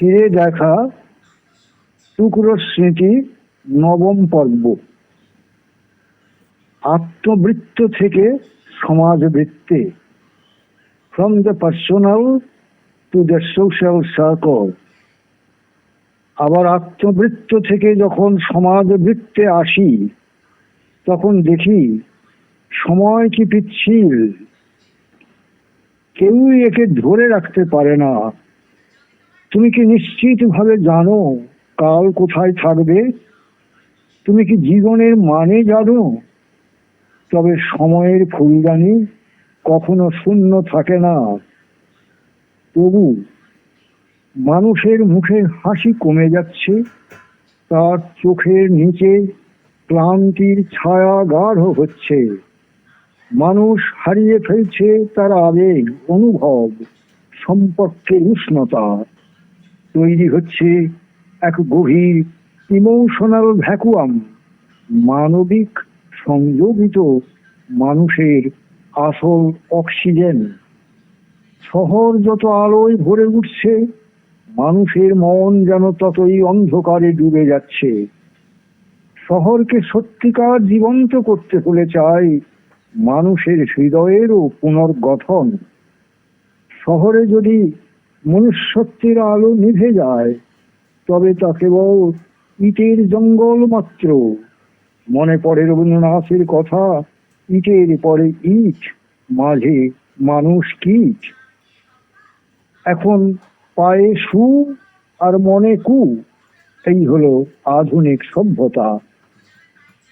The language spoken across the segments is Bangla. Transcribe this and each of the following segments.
ফিরে দেখা টুকরো স্মৃতি নবম পর্ব। আত্মবৃত্ত থেকে সমাজবৃত্তে। From the personal to the social circle আবার আত্মবৃত্ত থেকে যখন সমাজবৃত্তে আসি, তখন দেখি সময় কি পিচ্ছিল। কেউই একে ধরে রাখতে পারে না। তুমি কি নিশ্চিত ভাবে জানো কাল কোথায় থাকবে? তুমি কি জীবনের মানে জানো? তবে সময়ের ফুলদানি কখনো শূন্য থাকে না। তবু মানুষের মুখের হাসি কমে যাচ্ছে, তার চোখের নিচে ক্লান্তির ছায়া গাঢ় হচ্ছে। মানুষ হারিয়ে ফেলছে তার আবেগ, অনুভব, সম্পর্কের উষ্ণতা। তৈরি হচ্ছে এক গভীর ইমোশনাল ভ্যাকুয়াম মানবিক সংযোগিত মানুষের আসল অক্সিজেন শহর যত আলোয় ভরে উঠছে, মানুষের মন যেন ততই অন্ধকারে ডুবে যাচ্ছে। শহরকে সত্যিকার জীবন্ত করতে হলে চাই মানুষের হৃদয়েরও পুনর্গঠন। শহরে যদি মনুষ্যত্বের আলো নিভে যায়, তবে তা কেবল ইটের জঙ্গল মাত্র। মনে পড়ে রবীন্দ্রনাথের কথা, ইটের পরে ইট, মাঝে মানুষ কীট। এখন পায়ে সু আর মনে কু, এই হলো আধুনিক সভ্যতা।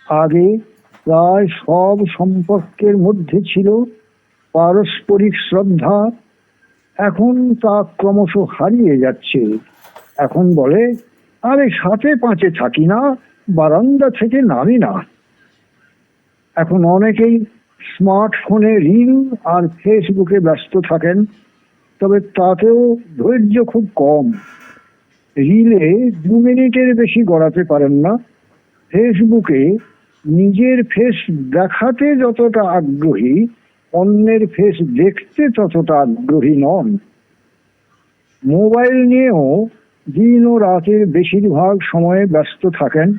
আগে প্রায় সব সম্পর্কের মধ্যে ছিল পারস্পরিক শ্রদ্ধা এখন তা ক্রমশ হারিয়ে যাচ্ছে। এখন বলে, আরে সাথে পাঁচে থাকি না, বারান্দা থেকে নামি না। এখন অনেকেই স্মার্টফোনে রিল আর ফেসবুকে ব্যস্ত থাকেন, তবে তাতেও ধৈর্য খুব কম। রিলে দু মিনিটের বেশি গড়াতে পারেন না। ফেসবুকে নিজের ফেস দেখাতে যতটা আগ্রহী অন্যের ফেস দেখতে ততটা আগ্রহী নন। মোবাইল নিয়েও দিন ও রাতের বেশিরভাগ সময়ে ব্যস্ত থাকেন।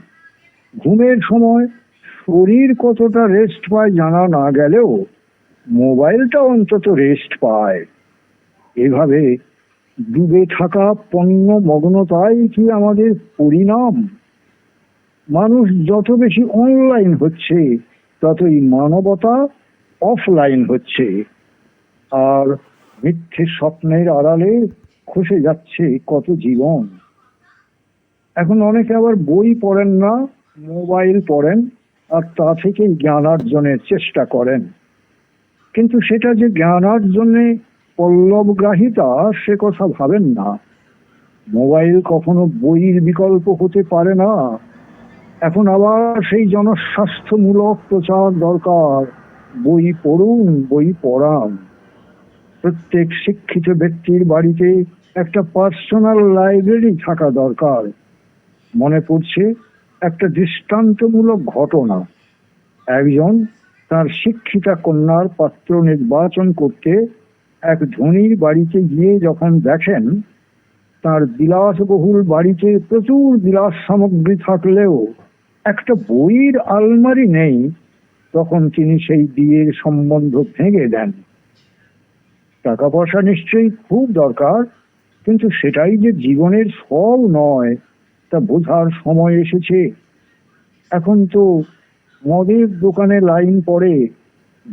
ঘুমের সময় শরীর কতটা রেস্ট পায় জানা না গেলেও মোবাইলটা অন্তত রেস্ট পায়। এভাবে ডুবে থাকা পণ্য মগ্নতাই কি আমাদের পরিণাম? মানুষ যত বেশি অনলাইন হচ্ছে, ততই মানবতা অফলাইন হচ্ছে, আর মিথ্যে স্বপ্নের আড়ালে খসে যাচ্ছে কত জীবন। এখন অনেকে আবার বই পড়েন না, মোবাইল পড়েন, আর তা থেকে জ্ঞানার্জনের চেষ্টা করেন। কিন্তু সেটা যে জ্ঞানার্জনে পল্লবগ্রাহিতা, সে কথা ভাবেন না। মোবাইল কখনো বইয়ের বিকল্প হতে পারে না। এখন আবার সেই জনস্বাস্থ্যমূলক প্রচার দরকার। বই পড়ুন, বই পড়ান। প্রত্যেক শিক্ষিত ব্যক্তির বাড়িতে একটা পার্সোনাল লাইব্রেরি থাকা দরকার। মনে পড়ছে একটা দৃষ্টান্তমূলক ঘটনা। একজন তার শিক্ষিতা কন্যার পাত্র নির্বাচন করতে এক ধনীর বাড়িতে গিয়ে যখন দেখেন, তার বিলাসবহুল বাড়িতে প্রচুর বিলাস সামগ্রী থাকলেও একটা বইয়ের আলমারি নেই। তখন তিনি সেই বিয়ের সম্বন্ধ ভেঙে দেন। টাকা পয়সা নিশ্চয়ই খুব দরকার, কিন্তু সেটাই যে জীবনের সব নয়, তা বোঝার সময় এসেছে। এখন তো মদের দোকানে লাইন পড়ে,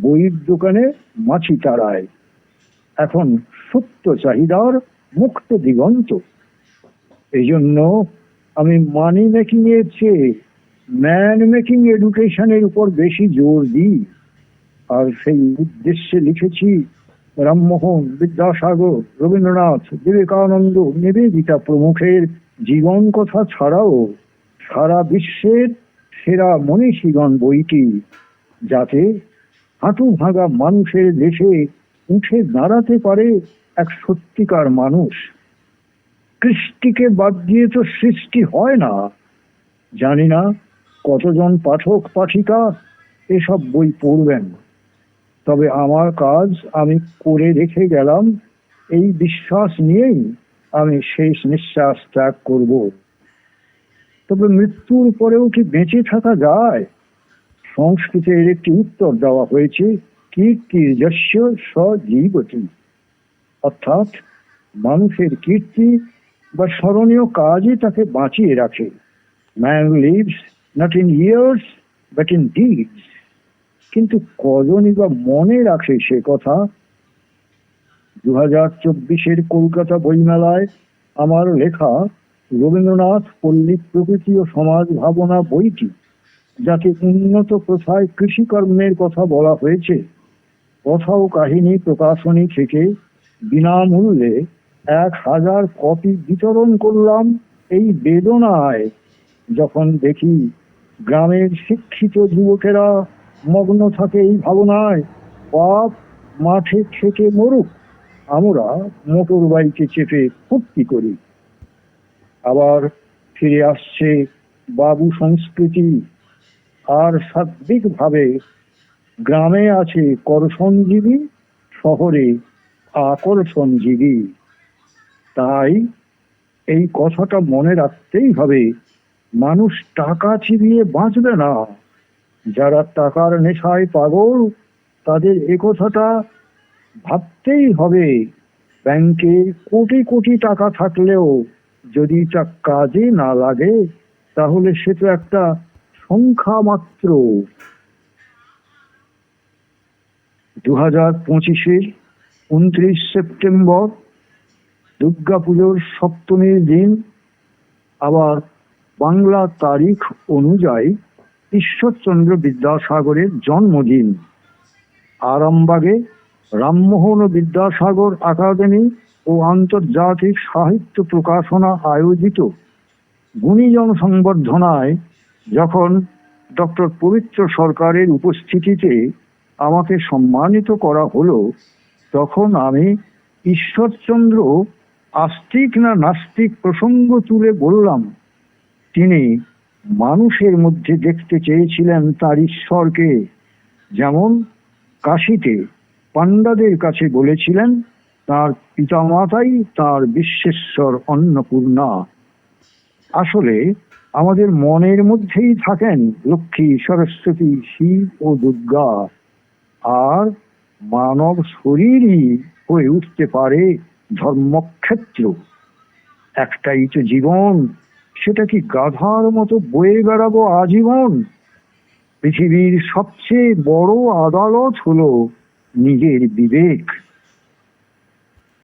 বইয়ের দোকানে মাছি তাড়ায়। এখন সত্য চাহিদার মুক্ত দিগন্ত। এই জন্য আমি মানি মেকিং এর চেয়ে ম্যান মেকিং এডুকেশনের উপর বেশি জোর দিই। আর সেই উদ্দেশ্যে লিখেছি, রামমোহন বিদ্যাসাগর, রবীন্দ্রনাথ বিবেকানন্দ নিবেদিতা প্রমুখের জীবন কথা ছাড়াও সারা বিশ্বের সেরা মনীষীগণ বইটি যাতে হাঁটু ভাঙা মানুষের দেশে উঠে দাঁড়াতে পারে এক সত্যিকার মানুষ। কৃষ্টিকে বাদ দিয়ে তো সৃষ্টি হয় না। জানি না কতজন পাঠক, পাঠিকা, এসব বই পড়বেন। তবে আমার কাজ, আমি করে রেখে গেলাম। এই বিশ্বাস নিয়েই আমি শেষ নিঃশ্বাস ত্যাগ করব। তবে মৃত্যুর পরেও কি বেঁচে থাকা যায়? সংস্কৃতের একটি উত্তর দেওয়া হয়েছে কীর্তির্যস্য সজীবতী। অর্থাৎ, মানুষের কীর্তি বা স্মরণীয় কাজই তাকে বাঁচিয়ে রাখে। Man lives not in years but in deeds কিন্তু কজনই বা মনে রাখে সে কথা? দু হাজার চব্বিশের কলকাতা বইমেলায় আমার লেখা রবীন্দ্রনাথ পল্লী প্রকৃতি ও সমাজ ভাবনা বইটি যাতে উন্নত প্রথায় কৃষিকর্মের কথা বলা হয়েছে, কথা ও কাহিনী প্রকাশনী থেকে বিনামূল্যে এক হাজার কপি বিতরণ করলাম এই বেদনায়, যখন দেখি গ্রামের শিক্ষিত যুবকেরা মগ্ন থাকে এই ভাবনায়, পাপ মাঠে থেকে মরুক, আমরা মোটর বাইকে চেপে ফুর্তি করি। আবার ফিরে আসছে বাবু সংস্কৃতি, আর সার্বিকভাবে গ্রামে আছে করসঞ্জীবী শহরে আকর্ষণজীবী। তাই এই কথাটা মনে রাখতেই হবে মানুষ টাকা চিবিয়ে বাঁচবে না। যারা টাকার নেশায় পাগল, তাদের এ কথাটা ভাবতেই হবে। ব্যাংকে কোটি কোটি টাকা থাকলেও যদি তা কাজে না লাগে, তাহলে সে তো একটা সংখ্যা মাত্র দু হাজার পঁচিশের উনত্রিশ সেপ্টেম্বর, দুর্গাপুজোর সপ্তমীর দিন, আবার বাংলা তারিখ অনুযায়ী ঈশ্বরচন্দ্র বিদ্যাসাগরের জন্মদিন। আরামবাগে রামমোহন বিদ্যাসাগর একাডেমি ও আন্তর্জাতিক সাহিত্য প্রকাশনা আয়োজিত গুণীজন সংবর্ধনায় যখন ডক্টর পবিত্র সরকারের উপস্থিতিতে আমাকে সম্মানিত করা হলো, তখন আমি ঈশ্বরচন্দ্র আস্তিক না নাস্তিক প্রসঙ্গ তুলে বললাম তিনি মানুষের মধ্যে দেখতে চেয়েছিলেন তার ঈশ্বরকে। যেমন কাশিতে পাণ্ডাদের কাছে বলেছিলেন, তার পিতামাতাই তার বিশ্বেশ্বর অন্নপূর্ণা। আসলে আমাদের মনের মধ্যেই থাকেন লক্ষ্মী, সরস্বতী, শিব ও দুর্গা। আর মানব শরীরই হয়ে উঠতে পারে ধর্মক্ষেত্র। একটাই তো জীবন সেটা কি গাধার মতো বয়ে বেড়াবো আজীবন? পৃথিবীর সবচেয়ে বড় আদালত হলো নিজের বিবেক।